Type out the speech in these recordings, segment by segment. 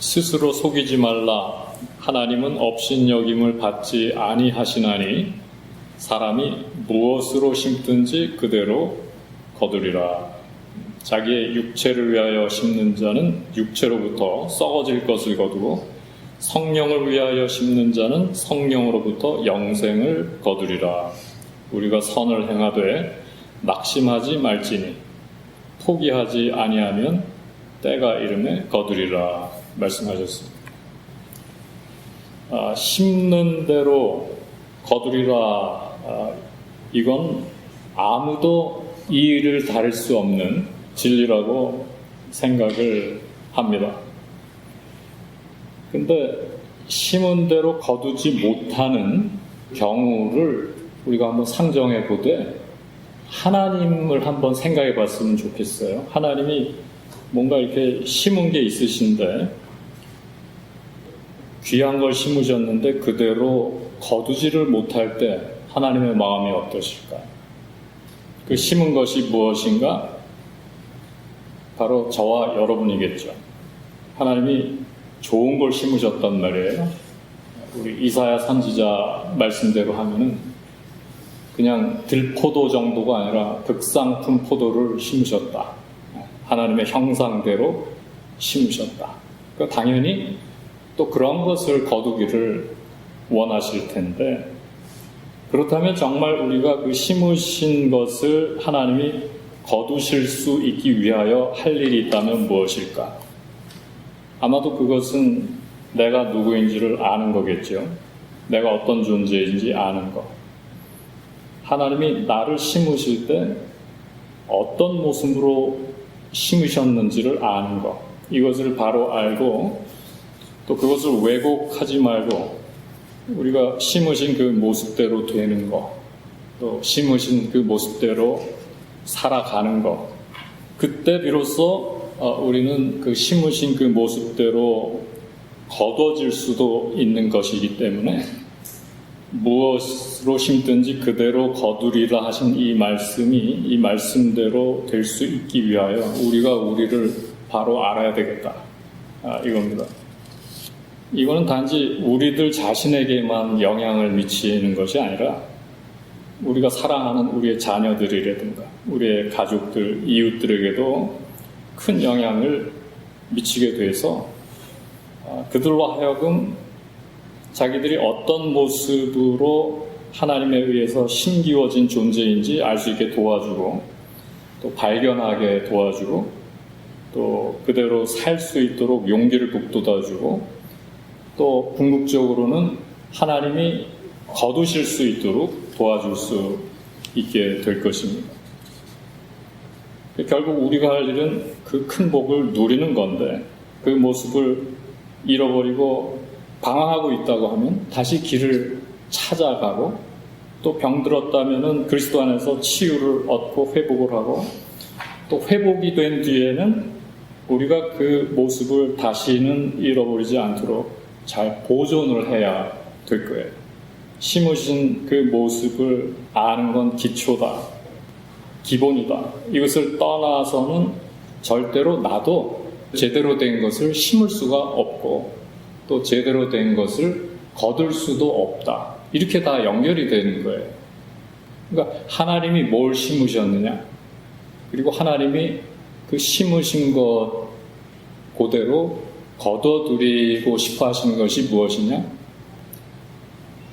스스로 속이지 말라. 하나님은 업신여김을 받지 아니하시나니 사람이 무엇으로 심든지 그대로 거두리라. 자기의 육체를 위하여 심는 자는 육체로부터 썩어질 것을 거두고 성령을 위하여 심는 자는 성령으로부터 영생을 거두리라. 우리가 선을 행하되 낙심하지 말지니 포기하지 아니하면 때가 이름에 거두리라 말씀하셨습니다. 아, 심는 대로 거두리라 아, 이건 아무도 이 일을 다룰 수 없는 진리라고 생각을 합니다. 근데 심은 대로 거두지 못하는 경우를 우리가 한번 상정해 보되 하나님을 한번 생각해 봤으면 좋겠어요. 하나님이 뭔가 이렇게 심은 게 있으신데 귀한 걸 심으셨는데 그대로 거두지를 못할 때 하나님의 마음이 어떠실까? 그 심은 것이 무엇인가? 바로 저와 여러분이겠죠. 하나님이 좋은 걸 심으셨단 말이에요. 우리 이사야 선지자 말씀대로 하면은 그냥 들포도 정도가 아니라 극상품 포도를 심으셨다. 하나님의 형상대로 심으셨다. 그 당연히 또 그런 것을 거두기를 원하실 텐데 그렇다면 정말 우리가 그 심으신 것을 하나님이 거두실 수 있기 위하여 할 일이 있다면 무엇일까? 아마도 그것은 내가 누구인지를 아는 거겠죠. 내가 어떤 존재인지 아는 것. 하나님이 나를 심으실 때 어떤 모습으로 심으셨는지를 아는 것. 이것을 바로 알고 또 그것을 왜곡하지 말고 우리가 심으신 그 모습대로 되는 것, 또 심으신 그 모습대로 살아가는 것. 그때 비로소 어, 우리는 그 심으신 그 모습대로 거둬질 수도 있는 것이기 때문에 무엇으로 심든지 그대로 거두리라 하신 이 말씀이 이 말씀대로 될 수 있기 위하여 우리가 우리를 바로 알아야 되겠다. 아, 이겁니다. 이거는 단지 우리들 자신에게만 영향을 미치는 것이 아니라 우리가 사랑하는 우리의 자녀들이라든가 우리의 가족들, 이웃들에게도 큰 영향을 미치게 돼서 아, 그들로 하여금 자기들이 어떤 모습으로 하나님에 의해서 신기워진 존재인지 알 수 있게 도와주고 또 발견하게 도와주고 또 그대로 살 수 있도록 용기를 북돋아주고 또 궁극적으로는 하나님이 거두실 수 있도록 도와줄 수 있게 될 것입니다. 결국 우리가 할 일은 그 큰 복을 누리는 건데 그 모습을 잃어버리고 방황하고 있다고 하면 다시 길을 찾아가고 또 병들었다면 그리스도 안에서 치유를 얻고 회복을 하고 또 회복이 된 뒤에는 우리가 그 모습을 다시는 잃어버리지 않도록 잘 보존을 해야 될 거예요. 심으신 그 모습을 아는 건 기초다. 기본이다. 이것을 떠나서는 절대로 나도 제대로 된 것을 심을 수가 없고 또 제대로 된 것을 거둘 수도 없다. 이렇게 다 연결이 되는 거예요. 그러니까 하나님이 뭘 심으셨느냐? 그리고 하나님이 그 심으신 것 그대로 거둬들이고 싶어 하시는 것이 무엇이냐?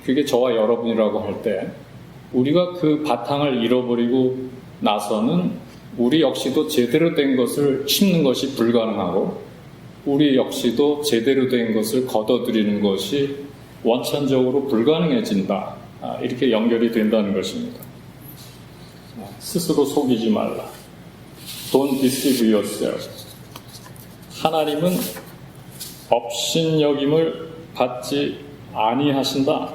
그게 저와 여러분이라고 할 때 우리가 그 바탕을 잃어버리고 나서는 우리 역시도 제대로 된 것을 심는 것이 불가능하고 우리 역시도 제대로 된 것을 거둬들이는 것이 원천적으로 불가능해진다. 아, 이렇게 연결이 된다는 것입니다. 스스로 속이지 말라. Don't deceive yourself. 하나님은 업신여김을 받지 아니하신다.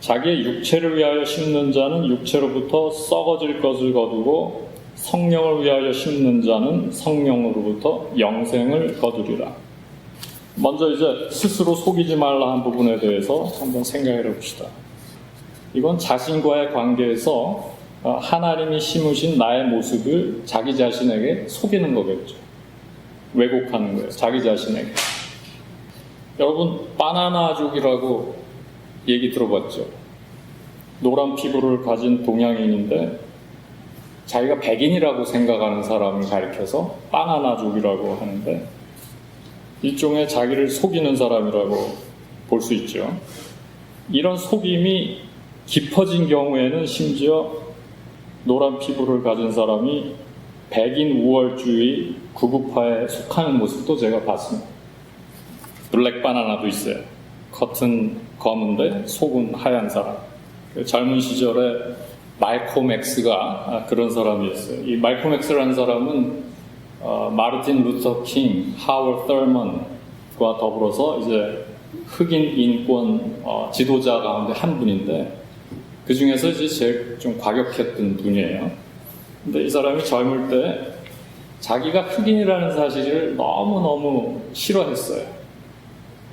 자기의 육체를 위하여 심는 자는 육체로부터 썩어질 것을 거두고 성령을 위하여 심는 자는 성령으로부터 영생을 거두리라. 먼저 이제 스스로 속이지 말라 한 부분에 대해서 한번 생각해 봅시다. 이건 자신과의 관계에서 하나님이 심으신 나의 모습을 자기 자신에게 속이는 거겠죠. 왜곡하는 거예요. 자기 자신에게. 여러분 바나나족이라고 얘기 들어봤죠? 노란 피부를 가진 동양인인데 자기가 백인이라고 생각하는 사람을 가리켜서 바나나족이라고 하는데 일종의 자기를 속이는 사람이라고 볼 수 있죠. 이런 속임이 깊어진 경우에는 심지어 노란 피부를 가진 사람이 백인 우월주의 구급화에 속하는 모습도 제가 봤습니다. 블랙 바나나도 있어요. 겉은 검은데 속은 하얀 사람. 그 젊은 시절에 말콤 엑스가 아, 그런 사람이었어요. 이 말콤 엑스라는 사람은 어, 마르틴 루터 킹, 하월 떨먼과 더불어서 이제 흑인 인권 어, 지도자 가운데 한 분인데 그 중에서 이제 제일 좀 과격했던 분이에요. 근데 이 사람이 젊을 때 자기가 흑인이라는 사실을 너무너무 싫어했어요.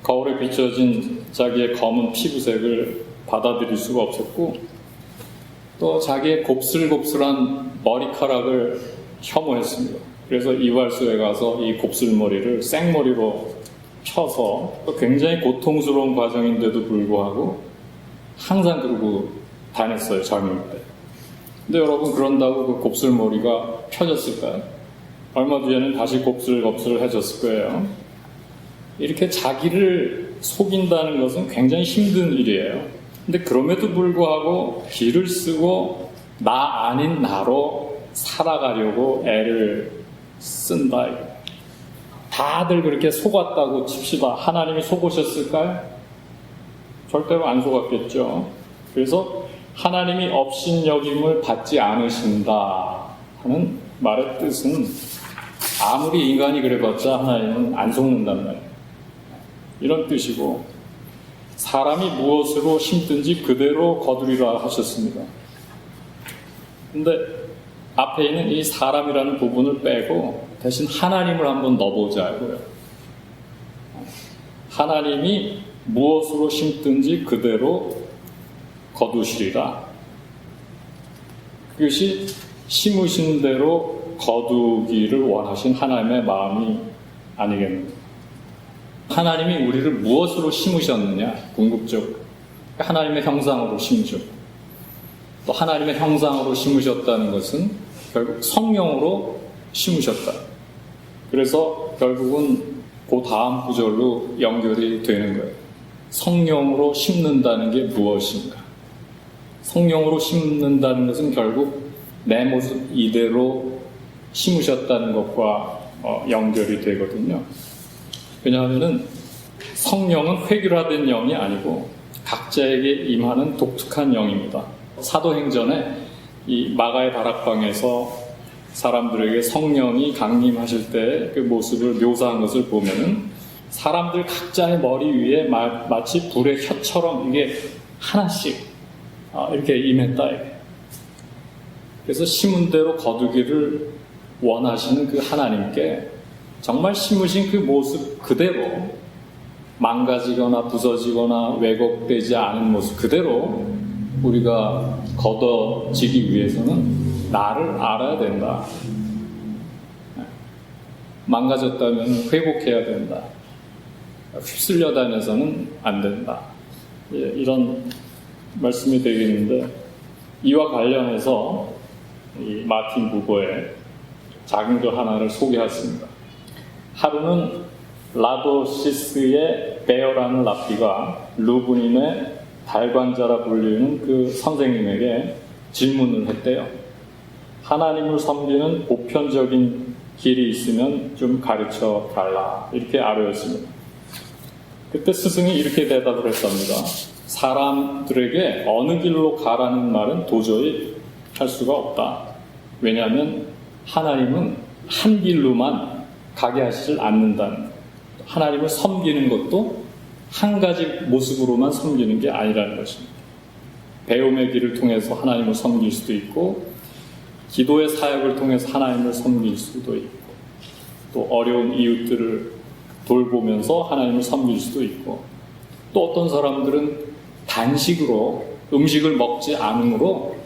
거울에 비춰진 자기의 검은 피부색을 받아들일 수가 없었고 또 자기의 곱슬곱슬한 머리카락을 혐오했습니다. 그래서 이발소에 가서 이 곱슬머리를 생머리로 또 굉장히 고통스러운 과정인데도 불구하고 항상 그러고 다녔어요, 젊을 때. 근데 여러분 그런다고 그 곱슬머리가 펴졌을까요? 얼마 뒤에는 다시 곱슬곱슬해졌을 거예요. 이렇게 자기를 속인다는 것은 굉장히 힘든 일이에요. 근데 그럼에도 불구하고 길을 쓰고 나 아닌 나로 살아가려고 애를 쓴다. 다들 그렇게 속았다고 칩시다. 하나님이 속으셨을까요? 절대로 안 속았겠죠. 그래서 하나님이 업신여김을 받지 않으신다 하는 말의 뜻은 아무리 인간이 그래봤자 하나님은 안 속는단 말이에요. 이런 뜻이고 사람이 무엇으로 심든지 그대로 거두리라 하셨습니다. 근데 앞에 있는 이 사람이라는 부분을 빼고 대신 하나님을 한번 넣어보자고요. 하나님이 무엇으로 심든지 그대로 거두시리라. 그것이 심으신 대로 거두기를 원하신 하나님의 마음이 아니겠는가. 하나님이 우리를 무엇으로 심으셨느냐? 궁극적으로. 하나님의 형상으로 심으셨고. 또 하나님의 형상으로 심으셨다는 것은 결국 성령으로 심으셨다. 그래서 결국은 그 다음 구절로 연결이 되는 거예요. 성령으로 심는다는 게 무엇인가? 성령으로 심는다는 것은 결국 내 모습 이대로 심으셨다는 것과 어, 연결이 되거든요. 왜냐하면 성령은 획일화된 영이 아니고 각자에게 임하는 독특한 영입니다. 사도행전에 이 마가의 다락방에서 사람들에게 성령이 강림하실 때 그 모습을 묘사한 것을 보면은 사람들 각자의 머리 위에 마, 치 불의 혀처럼 이게 하나씩 아, 이렇게 임했다. 그래서 심은 대로 거두기를 원하시는 그 하나님께 정말 심으신 그 모습 그대로 망가지거나 부서지거나 왜곡되지 않은 모습 그대로 우리가 걷어지기 위해서는 나를 알아야 된다. 망가졌다면 회복해야 된다. 휩쓸려 다녀서는 안 된다. 예, 이런 말씀이 되겠는데 이와 관련해서 이 마틴 부고의 작은 것 하나를 소개했습니다. 하루는 라도시스의 베어라는 랍비가 루브닌의 달관자라 불리는 그 선생님에게 질문을 했대요. 하나님을 섬기는 보편적인 길이 있으면 좀 가르쳐 달라. 이렇게 아뢰었습니다. 그때 스승이 이렇게 대답을 했답니다. 사람들에게 어느 길로 가라는 말은 도저히 할 수가 없다. 왜냐하면 하나님은 한 길로만 가게 하시질 않는다는 하나님을 섬기는 것도 한 가지 모습으로만 섬기는 게 아니라는 것입니다. 배움의 길을 통해서 하나님을 섬길 수도 있고, 기도의 사역을 통해서 하나님을 섬길 수도 있고, 또 어려운 이웃들을 돌보면서 하나님을 섬길 수도 있고, 또 어떤 사람들은 단식으로 음식을 먹지 않으므로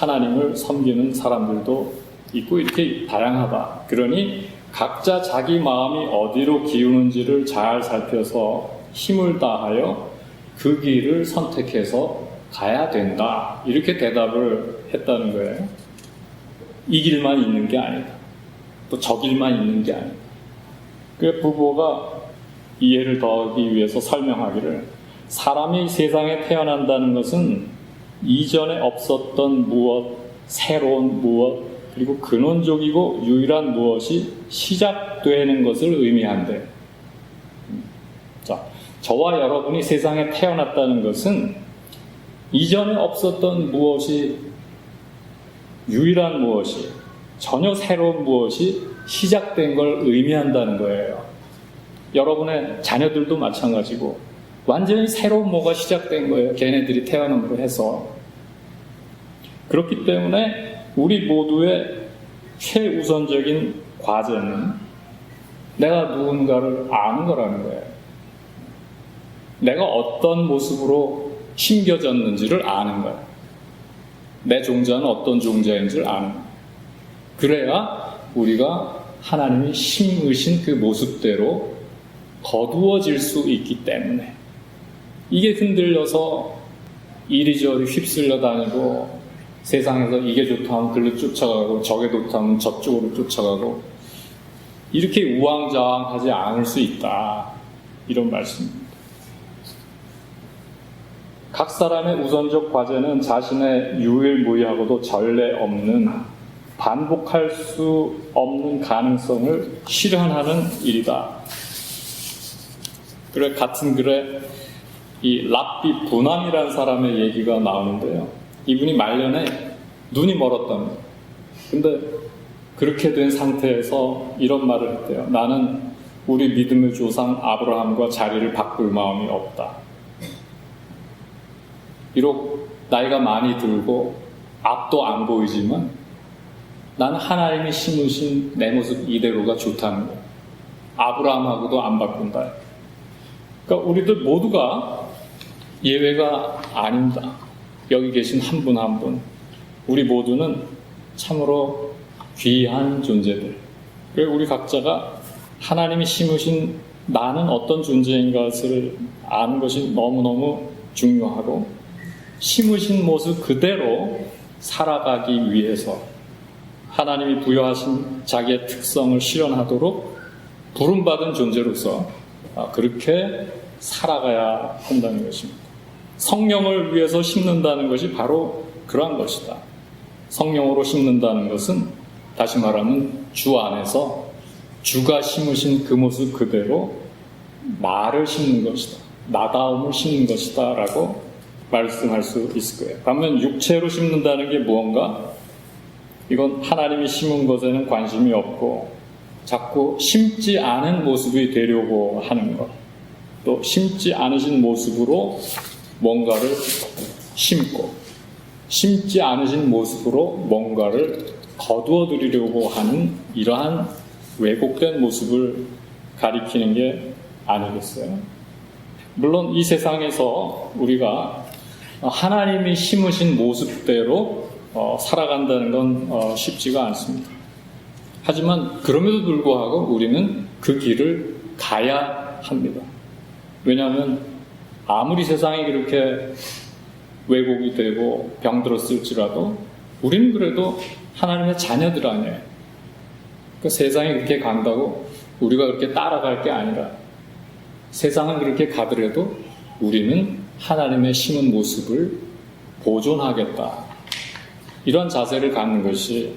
하나님을 섬기는 사람들도 있고, 이렇게 다양하다. 그러니 각자 자기 마음이 어디로 기우는지를 잘 살펴서 힘을 다하여 그 길을 선택해서 가야 된다. 이렇게 대답을 했다는 거예요. 이 길만 있는 게 아니다. 또 저 길만 있는 게 아니다. 그 부부가 이해를 더하기 위해서 설명하기를 사람이 세상에 태어난다는 것은 이전에 없었던 무엇, 새로운 무엇, 그리고 근원적이고 유일한 무엇이 시작되는 것을 의미한대. 자, 저와 여러분이 세상에 태어났다는 것은 이전에 없었던 무엇이 유일한 무엇이 전혀 새로운 무엇이 시작된 걸 의미한다는 거예요. 여러분의 자녀들도 마찬가지고 완전히 새로운 뭐가 시작된 거예요. 걔네들이 태어남으로 해서. 그렇기 때문에 우리 모두의 최우선적인 과제는 내가 누군가를 아는 거라는 거예요. 내가 어떤 모습으로 심겨졌는지를 아는 거예요. 내 종자는 어떤 종자인지를 아는 거예요. 그래야 우리가 하나님이 심으신 그 모습대로 거두어질 수 있기 때문에 이게 흔들려서 이리저리 휩쓸려 다니고 세상에서 이게 좋다 하면 글로 쫓아가고 저게 좋다 하면 저쪽으로 쫓아가고 이렇게 우왕좌왕하지 않을 수 있다 이런 말씀입니다. 각 사람의 우선적 과제는 자신의 유일무이하고도 전례 없는 반복할 수 없는 가능성을 실현하는 일이다. 그래 같은 글에 이 랍비 분함이라는 사람의 얘기가 나오는데요. 이분이 말년에 눈이 멀었답니다. 근데 그렇게 된 상태에서 이런 말을 했대요. 나는 우리 믿음의 조상 아브라함과 자리를 바꿀 마음이 없다. 비록 나이가 많이 들고 앞도 안 보이지만 나는 하나님이 심으신 내 모습 이대로가 좋다는 거예요. 아브라함하고도 안 바꾼다. 그러니까 우리들 모두가 예외가 아닙니다. 여기 계신 한 분 한 분. 우리 모두는 참으로 귀한 존재들. 그리고 우리 각자가 하나님이 심으신 나는 어떤 존재인 것을 아는 것이 너무너무 중요하고 심으신 모습 그대로 살아가기 위해서 하나님이 부여하신 자기의 특성을 실현하도록 부름받은 존재로서 아, 그렇게 살아가야 한다는 것입니다. 성령을 위해서 심는다는 것이 바로 그러한 것이다. 성령으로 심는다는 것은 다시 말하면 주 안에서 주가 심으신 그 모습 그대로 나를 심는 것이다. 나다움을 심는 것이다. 라고 말씀할 수 있을 거예요. 반면 육체로 심는다는 게 무언가? 이건 하나님이 심은 것에는 관심이 없고 자꾸 심지 않은 모습이 되려고 하는 것. 또 심지 않으신 모습으로 뭔가를 심고 심지 않으신 모습으로 뭔가를 거두어 드리려고 하는 이러한 왜곡된 모습을 가리키는 게 아니겠어요? 물론 이 세상에서 우리가 하나님이 심으신 모습대로 어, 살아간다는 건 어, 쉽지가 않습니다. 하지만 그럼에도 불구하고 우리는 그 길을 가야 합니다. 왜냐하면 아무리 세상이 그렇게 왜곡이 되고 병들었을지라도 우리는 그래도 하나님의 자녀들 아니에요. 그 세상이 그렇게 간다고 우리가 그렇게 따라갈 게 아니라 세상은 그렇게 가더라도 우리는 하나님의 심은 모습을 보존하겠다. 이런 자세를 갖는 것이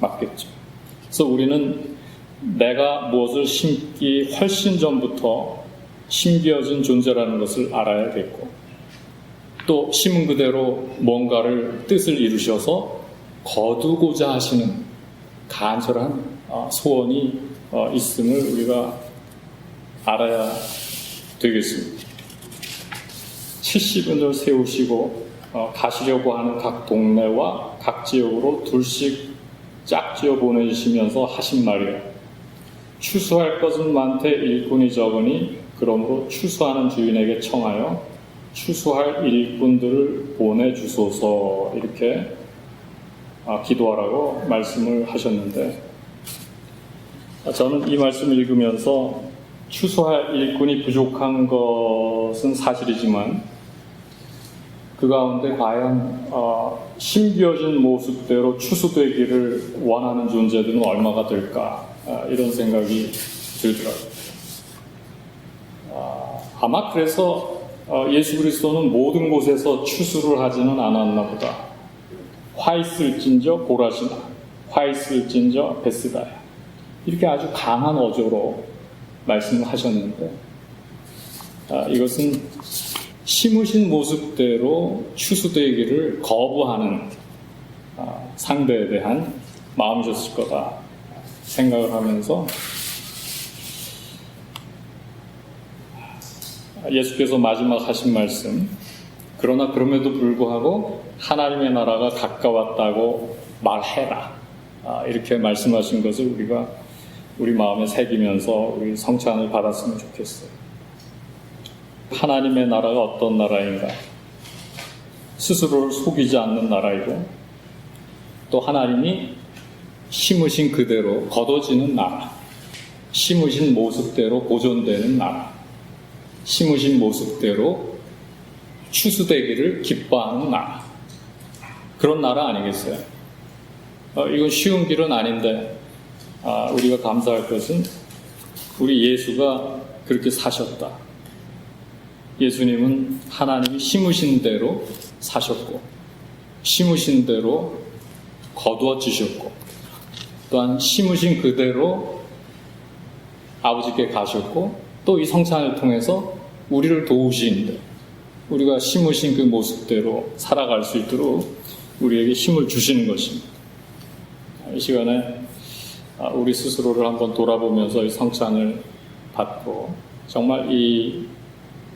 맞겠죠. 그래서 우리는 내가 무엇을 심기 훨씬 전부터 심겨진 존재라는 것을 알아야겠고, 또 심은 그대로 뭔가를 뜻을 이루셔서 거두고자 하시는 간절한 어, 소원이 어, 있음을 우리가 알아야 되겠습니다. 70인을 세우시고 어, 가시려고 하는 각 동네와 각 지역으로 둘씩 짝지어 보내주시면서 하신 말이에요. 추수할 것은 많되 일꾼이 적으니 그러므로 추수하는 주인에게 청하여 추수할 일꾼들을 보내주소서 이렇게 아, 기도하라고 말씀을 하셨는데 아, 저는 이 말씀을 읽으면서 추수할 일꾼이 부족한 것은 사실이지만 그 가운데 과연 어, 심겨진 모습대로 추수되기를 원하는 존재들은 얼마가 될까 아, 이런 생각이 들더라고요. 아, 아마 그래서 어, 예수 그리스도는 모든 곳에서 추수를 하지는 않았나 보다. 화 있을진저 고라시나, 화 있을진저 베스다야. 이렇게 아주 강한 어조로 말씀을 하셨는데, 아, 이것은 심으신 모습대로 추수되기를 거부하는 아, 상대에 대한 마음이셨을 거다 생각을 하면서 예수께서 마지막 하신 말씀 그러나 그럼에도 불구하고 하나님의 나라가 가까웠다고 말해라 아, 이렇게 말씀하신 것을 우리가 우리 마음에 새기면서 우리 성찬을 받았으면 좋겠어요. 하나님의 나라가 어떤 나라인가? 스스로를 속이지 않는 나라이고 또 하나님이 심으신 그대로 거둬지는 나라, 심으신 모습대로 보존되는 나라, 심으신 모습대로 추수되기를 기뻐하는 나라. 그런 나라 아니겠어요? 어, 이건 쉬운 길은 아닌데 아, 우리가 감사할 것은 우리 예수가 그렇게 사셨다. 예수님은 하나님이 심으신 대로 사셨고, 심으신 대로 거두어 주셨고, 또한 심으신 그대로 아버지께 가셨고, 또 이 성찬을 통해서 우리를 도우시는데, 우리가 심으신 그 모습대로 살아갈 수 있도록 우리에게 힘을 주시는 것입니다. 이 시간에 아, 우리 스스로를 한번 돌아보면서 이 성찬을 받고, 정말 이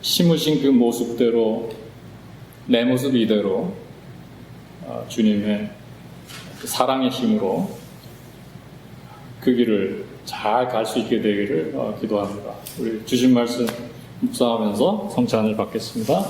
심으신 그 모습대로 내 모습 이대로 어, 주님의 그 사랑의 힘으로 그 길을 잘 갈 수 있게 되기를 어, 기도합니다. 우리 주신 말씀 묵상하면서 성찬을 받겠습니다.